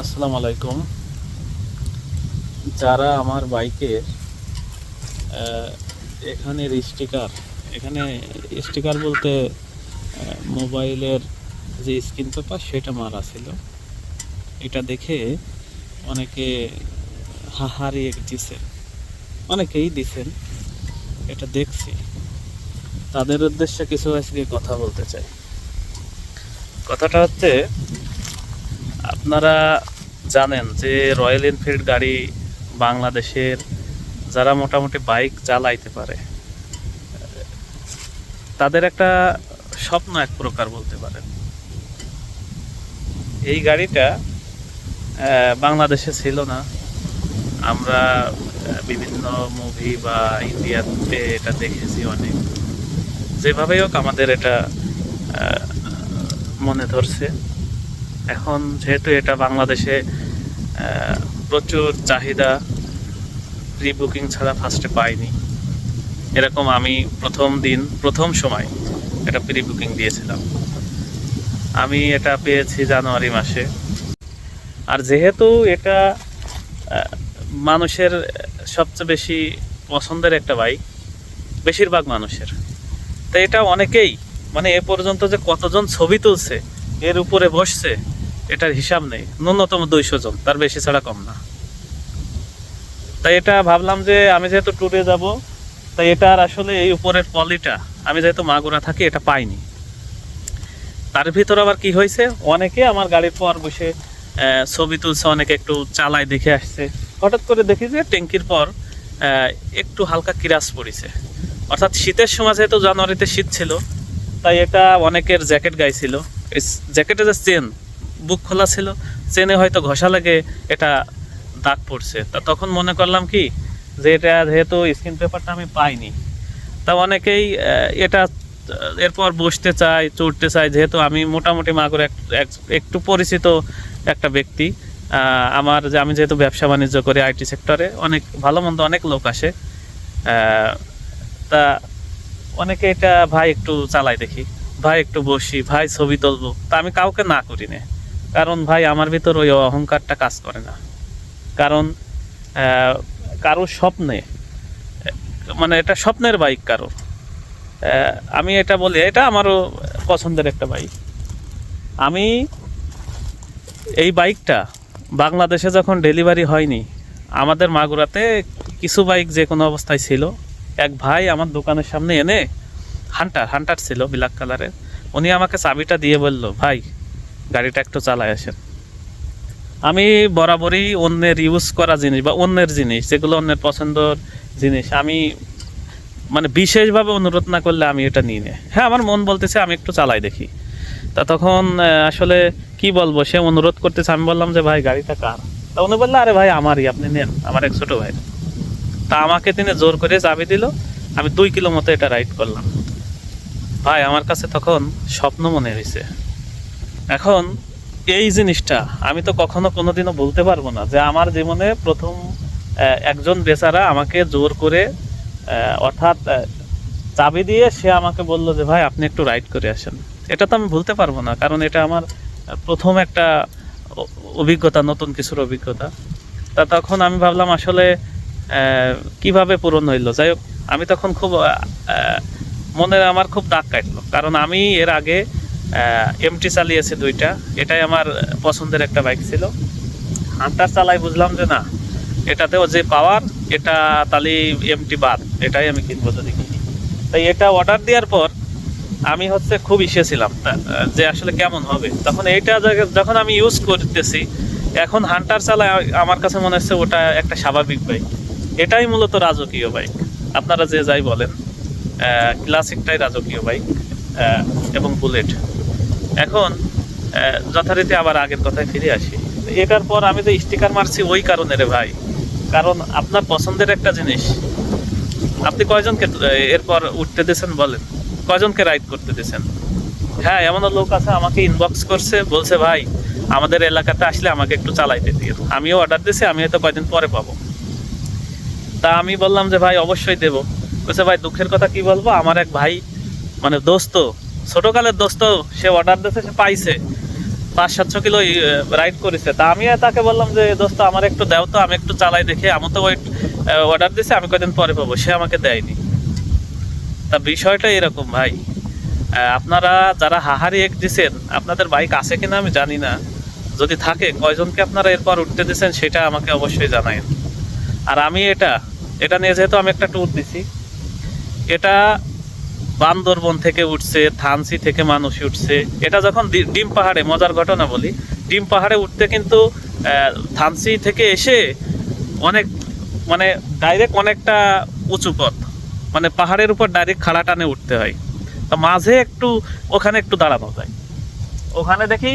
আসসালামু আলাইকুম। যারা আমার বাইকের এখানের স্টিকার, এখানে স্টিকার বলতে মোবাইলের যে স্ক্রিন পেপার, সেটা মারা ছিল। এটা দেখে অনেকে হাহারিয়ে দিছে। অনেকেই দিছেন। এটা দেখছি। তাদের উদ্দেশ্যে কিছু আজকে কথা বলতে চাই। কথাটা হচ্ছে আপনারা জানেন যে রয়্যাল এনফিল্ড গাড়ি বাংলাদেশের যারা মোটামুটি বাইক চালাইতে পারে, তাদের একটা স্বপ্ন এক প্রকার বলতে পারেন। এই গাড়িটা বাংলাদেশে ছিল না। আমরা বিভিন্ন মুভি বা ইন্ডিয়াতে এটা দেখেছি অনেক। যেভাবেই হোক আমাদের এটা মনে ধরছে। এখন যেহেতু এটা বাংলাদেশে প্রচুর চাহিদা প্রি বুকিং ছাড়া ফার্স্টে পাইনি। এরকম আমি প্রথম দিন, প্রথম সময় এটা প্রি বুকিং দিয়েছিলাম। আমি এটা পেয়েছি জানুয়ারি মাসে। আর যেহেতু এটা মানুষের সবচেয়ে বেশি পছন্দের একটা বাইক বেশিরভাগ মানুষের। তো এটা অনেকেই মানে এ পর্যন্ত যে কতজন ছবি তুলছে, এর উপরে বসছে এটার হিসাব নেই। ন্যূনতম দুইশো জন, তার বেশি ছাড়া কম না। তাই এটা ভাবলাম যে আমি যেহেতু ট্যুরে যাব, তাই এটার আসলে এই উপরের পলিটা, আমি যেহেতু মাগুরা থাকি, এটা পাইনি। তার ভিতর আবার কি হয়েছে, অনেকে আমার গাড়ির পর বসে ছবি তুলছে, অনেকে একটু চালায় দেখে আসছে। হঠাৎ করে দেখি যে ট্যাঙ্কির পর একটু হালকা কিরাস পড়েছে। অর্থাৎ শীতের সময় যেহেতু জানুয়ারিতে শীত ছিল, তাই এটা অনেকের জ্যাকেট গাইছিল। জ্যাকেটের যে চেন বুক খোলা ছিল, চেনে হয়তো ঘষা লাগে, এটা দাগ পড়ছে। তা তখন মনে করলাম কি, যে এটা যেহেতু স্ক্রিন পেপারটা আমি পাইনি। তা অনেকেই এটা এরপর বসতে চায়, চড়তে চায়, যেহেতু আমি মোটামুটি মাগুর এক- এক- একটু পরিচিত একটা ব্যক্তি আমার যে আমি যেহেতু ব্যবসা বাণিজ্য করি আইটি সেক্টরে অনেক ভালো মন্দ অনেক লোক আসে। তা অনেকে এটা, ভাই, একটু চালাই দেখি, ভাই, একটু বসি, ভাই, ছবি তুলবো। তা আমি কাউকে না করি না কারণ ভাই, আমার ভিতর ওই অহংকারটা কাজ করে না। কারণ কারোর স্বপ্নে মানে এটা স্বপ্নের বাইক কারও। আমি এটা বলি, এটা আমারও পছন্দের একটা বাইক। আমি এই বাইকটা বাংলাদেশে যখন ডেলিভারি হয়নি, আমাদের মাগুরাতে কিছু বাইক যে কোনো অবস্থায় ছিল। এক ভাই আমার দোকানের সামনে এনে হান্টার হান্টার ছিল, ব্ল্যাক কালারের। উনি আমাকে চাবিটা দিয়ে বলল, ভাই গাড়িটা একটু চালায় আসেন। আমি বরাবরই অন্যের ইউজ করা জিনিস বা অন্যের জিনিস, যেগুলো অন্যের পছন্দর জিনিস, আমি মানে বিশেষভাবে অনুরোধ না করলে আমি এটা নিই না। হ্যাঁ আমার মন বলতেছে আমি একটু চালাই দেখি। তা তখন আসলে কি বলব, সে অনুরোধ করতেছে, আমি বললাম যে, ভাই, গাড়িটা কার? তা উনি বলল, আরে ভাই, আমারই, আপনি নেন, আমার এক ছোটো ভাই। তা আমাকে তিনি জোর করে চাবি দিল, আমি দুই কিলো মতো এটা রাইড করলাম। ভাই, আমার কাছে তখন স্বপ্ন মনে হয়েছে এখন এই জিনিসটা আমি তো কখনো কোনোদিনও বলতে পারব না যে আমার জীবনে প্রথম একজন বেচারা আমাকে জোর করে অর্থাৎ চাবি দিয়ে সে আমাকে বলল যে, ভাই, আপনি একটু রাইড করে আসেন। এটা তো আমি ভুলতে পারব না, কারণ এটা আমার প্রথম একটা অভিজ্ঞতা, নতুন কিছুর অভিজ্ঞতা। তা তখন আমি ভাবলাম আসলে কীভাবে পূরণ হইল? যাই হোক, আমি তখন খুব মনে আমার খুব দাগ কাটলো। কারণ আমি এর আগে এমটি চালিয়েছে দুইটা। এটাই আমার পছন্দের একটা বাইক ছিল। হান্টার চালাই বুঝলাম যে না, এটাতেও যে পাওয়ার এটা তাহলে এমটি বাদ, এটাই আমি কিনবো যদি কিনি। তাই এটা অর্ডার দেওয়ার পর আমি হচ্ছে খুব ইসে ছিলাম যে আসলে কেমন হবে। তখন এইটা যখন আমি ইউজ করতেছি, এখন হান্টার চালায়, আমার কাছে মনে হচ্ছে ওটা একটা স্বাভাবিক বাইক এটাই মূলত রাজকীয় বাইক আপনারা যে যাই বলেন ক্লাসিকটাই রাজকীয় বাইক এবং বুলেট এখন যথারীতি আবার আগের কথায় ফিরে আসি। এটার পর আমি তো স্টিকার মারছি ওই কারণে রে ভাই। কারণ আপনার পছন্দের একটা জিনিস। আপনি কয়জনকে এরপর উঠতে দিয়েছেন বলেন? কয়জনকে রাইড করতে দিয়েছেন? হ্যাঁ এমনও লোক আছে আমাকে ইনবক্স করছে, বলছে, ভাই, আমাদের এলাকাতে আসলে আমাকে একটু চালাইতে দিও। আমিও অর্ডার দিয়েছি, আমি হয়তো কয়দিন পরে পাবো। তা আমি বললাম যে, ভাই, অবশ্যই দেবো। বলছে, ভাই, দুঃখের কথা কি বলব? আমার এক ভাই মানে দোস্ত ছোটকালের দোস্ত, সে অর্ডার দিয়েছে, সে পাইছে। পাঁচ সাতশো কিলো রাইড করেছে। তা আমি তাকে বললাম যে, দোস্ত, আমার একটু দাও তো, আমি একটু চালাই দেখে। আমি তো ওই অর্ডার দিছে আমি কদিন পরে পাবো? সে আমাকে দেয়নি। তা বিষয়টা এরকম, ভাই। আপনারা যারা হাহারি এক দিছেন, আপনাদের বাইক আছে কিনা আমি জানি না। যদি থাকে, কয়জনকে আপনারা এরপর উঠতে দিচ্ছেন সেটা আমাকে অবশ্যই জানায়েন আর আমি এটা এটা নিয়ে যেহেতু আমি একটা ট্যুর দিছি, এটা বান্দরবন থেকে উঠছে, থানসি থেকে মানুষ উঠছে। এটা যখন ডিম পাহাড়ে, মজার ঘটনা বলি, ডিম পাহাড়ে উঠতে কিন্তু থানসি থেকে এসে অনেক মানে ডাইরেক্ট অনেকটা উঁচু পথ। মানে পাহাড়ের উপর ডাইরেক্ট খাড়া টানে উঠতে হয়। তো মাঝে একটু, ওখানে একটু দাঁড়ানো যায়। ওখানে দেখি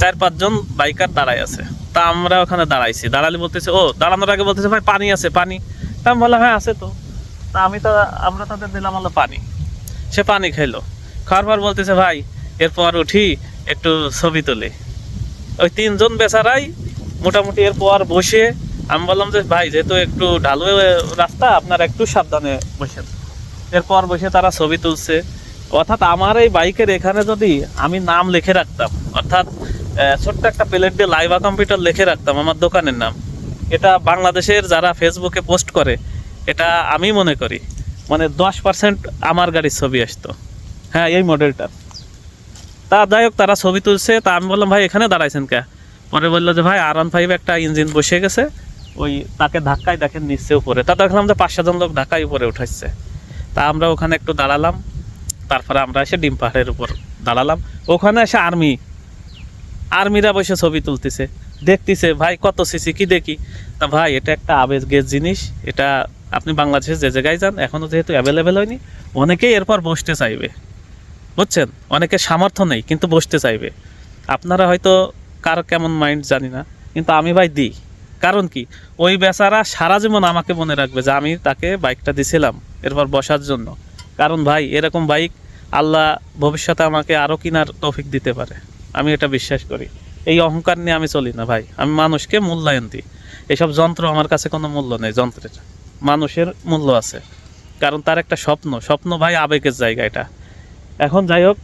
চার পাঁচজন বাইকার দাঁড়ায় আছে। তা আমরা ওখানে দাঁড়াইছি। দাঁড়ালে বলতেছে, ও, দাঁড়ানোর আগে বলতেছে, ভাই, পানি আছে, পানি। তা আমি বললাম হ্যাঁ আছে তো। তা আমি তো, আমরা তাদের দিলাম হলো পানি। সে পানি খাইলো খাওয়ার পর বলতেছে, ভাই, এরপর উঠি একটু ছবি তুলি। ওই তিনজন বেচারাই মোটামুটি এরপর বসে আমি বললাম যে, ভাই, যেহেতু একটু ঢালু রাস্তা, আপনারা একটু সাবধানে বসেন। এরপর বসে তারা ছবি তুলছে। অর্থাৎ আমার এই বাইকের এখানে যদি আমি নাম লিখে রাখতাম, অর্থাৎ ছোট্ট একটা প্লেট দিয়ে লাইভা কম্পিউটার লিখে রাখতাম আমার দোকানের নাম, এটা বাংলাদেশের যারা ফেসবুকে পোস্ট করে, এটা আমি মনে করি। মানে দশ পার্সেন্ট আমার গাড়ির ছবি আসতো। হ্যাঁ এই মডেলটা তা যাই হোক, তারা ছবি তুলছে। তা আমি বললাম, ভাই, এখানে দাঁড়াইছেন কে? পরে বলল যে, ভাই আর ওয়ান ফাইভ একটা ইঞ্জিন বসে গেছে। ওই তাকে ধাক্কায় দেখেন নিচে, উপরে। তা দেখলাম যে পাঁচ সাতজন লোক ধাক্কায় উপরে উঠাচ্ছে তা আমরা ওখানে একটু দাঁড়ালাম। তারপরে আমরা এসে ডিম পাহাড়ের উপর দাঁড়ালাম। ওখানে এসে আর্মি আর্মিরা বসে ছবি তুলতেছে। দেখতেছে, ভাই, কত সিসি কি দেখি? তা ভাই, এটা একটা আবেগের জিনিস। এটা আপনি বাংলাদেশে যে জায়গায় যান এখনও যেহেতু অ্যাভেলেবেল হয়নি, অনেকেই এরপর বসতে চাইবে। বুঝছেন? অনেকে সামর্থ্য নেই, কিন্তু বসতে চাইবে। আপনারা হয়তো কার কেমন মাইন্ড জানি না, কিন্তু আমি ভাই দিই। কারণ কি? ওই বেচারা সারা জীবন আমাকে মনে রাখবে যে আমি তাকে বাইকটা দিছিলাম এরপর বসার জন্য। কারণ ভাই, এরকম বাইক আল্লাহ ভবিষ্যতে আমাকে আরও কিনার তৌফিক দিতে পারে। আমি এটা বিশ্বাস করি। এই অহংকার নিয়ে আমি চলি না ভাই। আমি মানুষকে মূল্যায়ন দিই। এসব যন্ত্র আমার কাছে কোনো মূল্য নেই, যন্ত্রের। মানুষের মূল্য আছে। কারণ তার একটা স্বপ্ন স্বপ্ন ভাই আবেগের জায়গা এটা। এখন যাই হোক,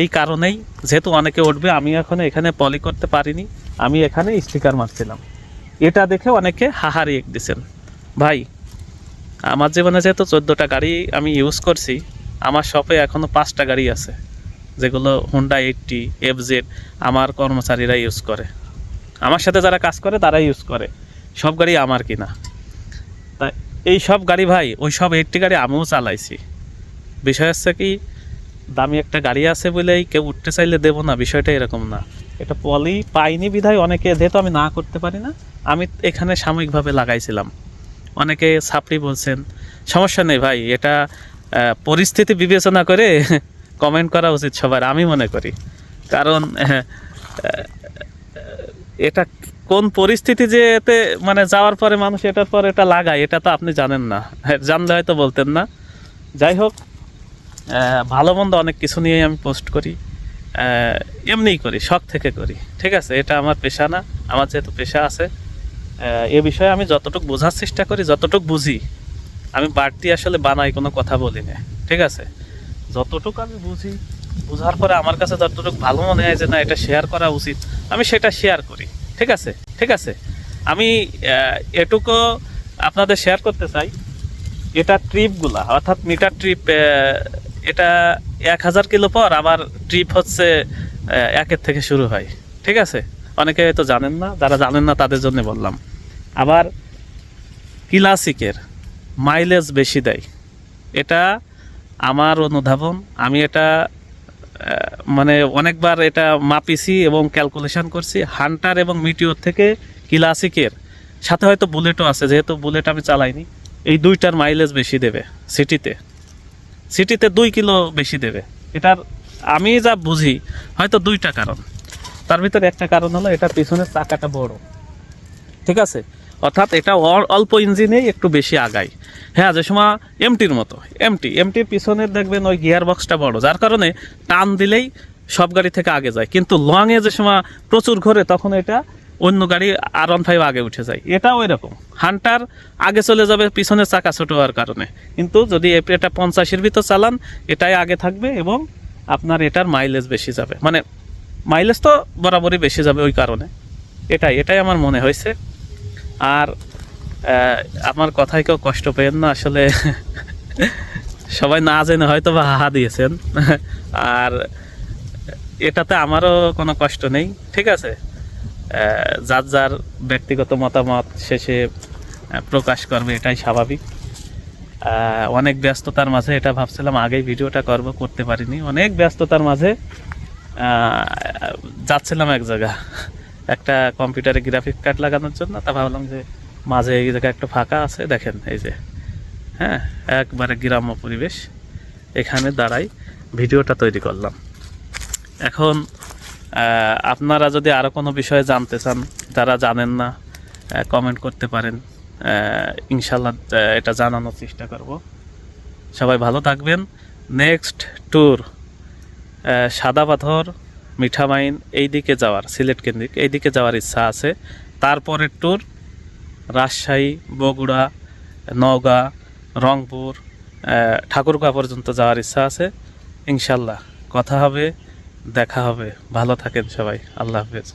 এই কারণেই যেহেতু অনেকে উঠবে, আমি এখন এখানে পলি করতে পারিনি, আমি এখানে স্টিকার মারছিলাম। এটা দেখে অনেকে হাহারি এক দিছেন। ভাই, আমার জীবনে যেহেতু চোদ্দোটা গাড়ি আমি ইউজ করছি, আমার শপে এখনও পাঁচটা গাড়ি আছে, যেগুলো হুন্ডা এইটটি এফ জেড আমার কর্মচারীরা ইউজ করে। আমার সাথে যারা কাজ করে তারা ইউজ করে। সব গাড়ি আমার কিনা। এই সব গাড়ি ভাই, ওই সব একটি গাড়ি আমিও চালাইছি। বিষয় হচ্ছে কি, দামি একটা গাড়ি আছে বলেই কেউ উঠতে চাইলে দেবো না, বিষয়টা এরকম না। এটা পলি, পাইনি বিধায় অনেকে, যেহেতু আমি না করতে পারি না, আমি এখানে সাময়িকভাবে লাগাইছিলাম। অনেকে ছাপড়ি বলছেন, সমস্যা নেই ভাই, এটা পরিস্থিতি বিবেচনা করে কমেন্ট করা উচিত সবার, আমি মনে করি। কারণ এটা কোন পরিস্থিতি যে এতে মানে যাওয়ার পরে মানুষ এটার পর এটা লাগায়, এটা তো আপনি জানেন না। জানলে হয়তো বলতেন না। যাই হোক ভালো মন্দ অনেক কিছু নিয়ে আমি পোস্ট করি। এমনিই করি, শখ থেকে করি। ঠিক আছে, এটা আমার পেশা না, আমার যেহেতু পেশা আছে। এ বিষয়ে আমি যতটুকু বোঝার চেষ্টা করি, যতটুকু বুঝি, আমি বাড়তি আসলে বানাই, কোনো কথা বলি না। ঠিক আছে? যতটুকু আমি বুঝি বোঝার পরে আমার কাছে যতটুকু ভালো মনে হয় যে না, এটা শেয়ার করা উচিত, আমি সেটা শেয়ার করি। ঠিক আছে? ঠিক আছে? আমি এটুকু আপনাদের শেয়ার করতে চাই। এটা ট্রিপগুলা অর্থাৎ মিটার ট্রিপ এটা এক হাজার কিলো পর আবার ট্রিপ হচ্ছে একের থেকে শুরু হয়। ঠিক আছে? অনেকে হয়তো জানেন না, যারা জানেন না তাদের জন্য বললাম। আবার ক্লাসিকের মাইলেজ বেশি দেয়। এটা আমার অনুধাবন, আমি এটা মানে অনেকবার এটা মাপিছি এবং ক্যালকুলেশন করছি। হান্টার এবং মিটিওর থেকে ক্লাসিকের সাথে হয়তো বুলেটও আছে, যেহেতু বুলেট আমি চালাইনি। এই দুইটার মাইলেজ বেশি দেবে সিটিতে সিটিতে দুই কিলো বেশি দেবে। এটার আমি যা বুঝি, হয়তো দুইটা কারণ। তার ভিতরে একটা কারণ হলো এটার পিছনের চাকাটা বড়। ঠিক আছে? অর্থাৎ এটা অল্প ইঞ্জিনেই একটু বেশি আগায়। হ্যাঁ যে সময় এমটির মতো এমটি এমটির পিছনের দেখবেন ওই গিয়ার বক্সটা বড়, যার কারণে টান দিলেই সব গাড়ি থেকে আগে যায়। কিন্তু লংয়ে যে সময় প্রচুর ঘোরে, তখন এটা অন্য গাড়ি আর ওয়ান ফাইভ আগে উঠে যায়। এটাও এরকম। হান্টার আগে চলে যাবে পিছনের চাকা ছোট হওয়ার কারণে। কিন্তু যদি এটা পঞ্চাশের ভিতর চালান, এটাই আগে থাকবে এবং আপনার এটার মাইলেজ বেশি যাবে। মানে মাইলেজ তো বরাবরই বেশি যাবে ওই কারণে। এটাই এটাই আমার মনে হয়েছে। আর আমার কথায় কেউ কষ্ট পেয়েন না, আসলে সবাই না জেনে হয়তো বা হাহা দিয়েছেন। আর এটাতে আমারও কোনো কষ্ট নেই, ঠিক আছে? যার যার ব্যক্তিগত মতামত শেষে প্রকাশ করবে, এটাই স্বাভাবিক। অনেক ব্যস্ততার মাঝে এটা ভাবছিলাম, আগেই ভিডিওটা করব, করতে পারিনি। অনেক ব্যস্ততার মাঝে যাচ্ছিলাম এক জায়গা, একটা কম্পিউটারে গ্রাফিক কার্ড লাগানোর জন্য, তা ভাবলাম যে মাঝে এই জায়গায় একটা ফাঁকা আছে, দেখেন এই যে। হ্যাঁ একবারে গ্রাম্য পরিবেশ। এখানে দাঁড়াই ভিডিওটা তৈরি করলাম। এখন আপনারা যদি আরও কোনো বিষয়ে জানতে চান, যারা জানেন না কমেন্ট করতে পারেন। ইনশাল্লাহ এটা জানানোর চেষ্টা করব। সবাই ভালো থাকবেন। নেক্সট ট্যুর সাদা পাথর মিঠামাইন এই দিকে যাওয়ার, সিলেট কেন্দ্রিক এই দিকে যাওয়ার ইচ্ছা আছে। তারপরের ট্যুর রাজশাহী, বগুড়া, নওগাঁ, রংপুর ঠাকুরগাঁ পর্যন্ত যাওয়ার ইচ্ছা আছে। ইনশাল্লাহ কথা হবে, দেখা হবে। ভালো থাকেন সবাই। আল্লাহ হাফেজ।